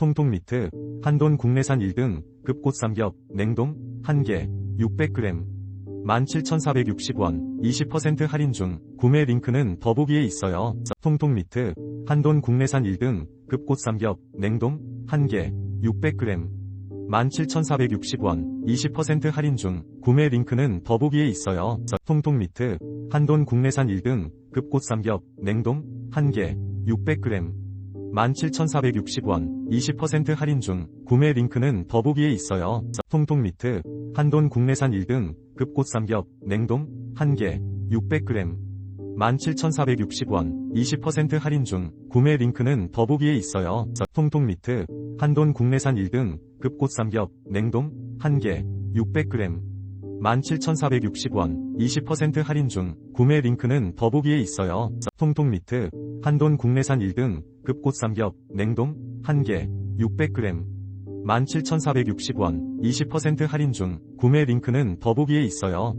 통통 미트, 한돈 국내산 1등, 급꽃 삼겹, 냉동, 1개, 600g, 17,460원, 20% 할인 중, 구매 링크는 더보기에 있어요. 통통 미트, 한돈 국내산 1등, 급꽃 삼겹, 냉동, 1개, 600g, 17,460원, 20% 할인 중, 구매 링크는 더보기에 있어요. 통통 미트, 한돈 국내산 1등, 급꽃 삼겹, 냉동, 1개, 600g, 17,460원, 20% 할인 중, 구매 링크는 더보기에 있어요. 통통 미트, 한돈 국내산 1등, 급꽃 삼겹, 냉동, 1개, 600g, 17,460원, 20% 할인 중, 구매 링크는 더보기에 있어요. 통통 미트, 한돈 국내산 1등, 급꽃 삼겹, 냉동, 1개, 600g, 17,460원, 20% 할인 중, 구매 링크는 더보기에 있어요. 통통 미트, 한돈 국내산 1등, 급꽃 삼겹, 냉동, 1개, 600g, 17,460원, 20% 할인 중, 구매 링크는 더보기에 있어요.